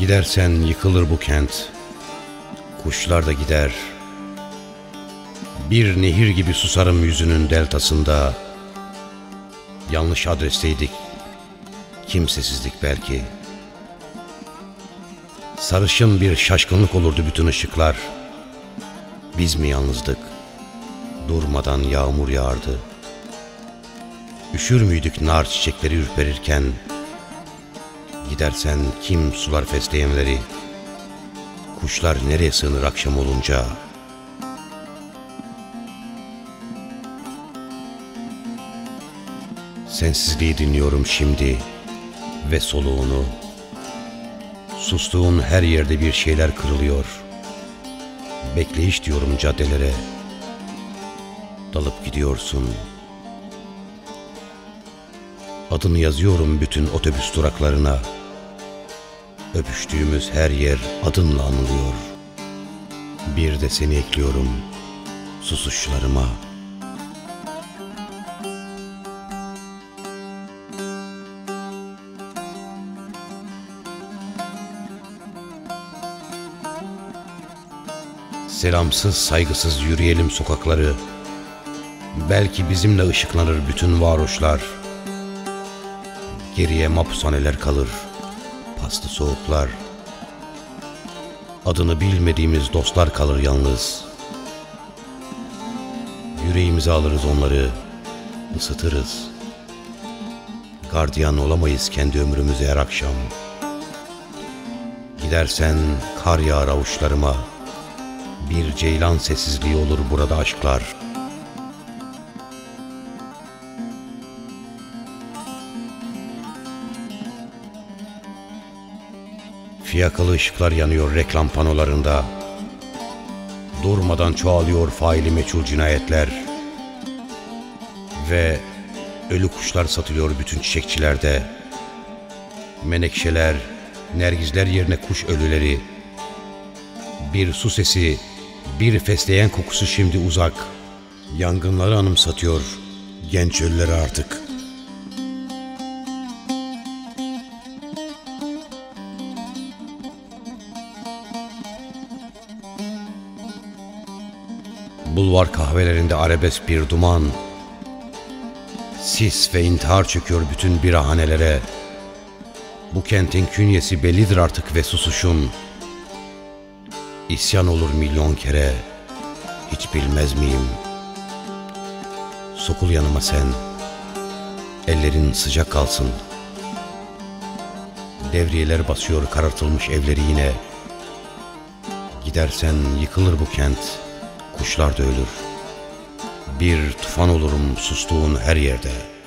Gidersen yıkılır bu kent. Kuşlar da gider. Bir nehir gibi susarım yüzünün deltasında. Yanlış adresteydik. Kimsesizlik belki. Sarışın bir şaşkınlık olurdu bütün ışıklar. Biz mi yalnızdık? Durmadan yağmur yağardı. Üşür müydük nar çiçekleri ürperirken? Gidersen kim sular fesleğenleri? Kuşlar nereye sığınır akşam olunca? Sensizliği dinliyorum şimdi ve soluğunu. Sustuğun her yerde bir şeyler kırılıyor. Bekleyiş diyorum caddelere. Dalıp gidiyorsun. Adını yazıyorum bütün otobüs duraklarına. Öpüştüğümüz her yer adınla anılıyor. Bir de seni ekliyorum susuşlarıma. Selamsız saygısız yürüyelim sokakları. Belki bizimle ışıklanır bütün varoşlar. Geriye mapushaneler kalır, paslı soğuklar. Adını bilmediğimiz dostlar kalır yalnız. Yüreğimize alırız onları, ısıtırız. Gardiyan olamayız kendi ömrümüze her akşam. Gidersen kar yağar avuçlarıma. Bir ceylan sessizliği olur burada aşklar. Fiyakalı ışıklar yanıyor reklam panolarında. Durmadan çoğalıyor faili meçhul cinayetler. Ve ölü kuşlar satılıyor bütün çiçekçilerde. Menekşeler, nergizler yerine kuş ölüleri. Bir su sesi, bir fesleğen kokusu şimdi uzak. Yangınları anımsatıyor genç ölüleri artık. Bulvar kahvelerinde arabesk bir duman. Sis ve intihar çöküyor bütün birahanelere. Bu kentin künyesi bellidir artık ve susuşun. İsyan olur milyon kere. Hiç bilmez miyim? Sokul yanıma sen. Ellerin sıcak kalsın. Devriyeler basıyor karartılmış evleri yine. Gidersen yıkılır bu kent. Kuşlar da ölür. Bir tufan olurum sustuğun her yerde.''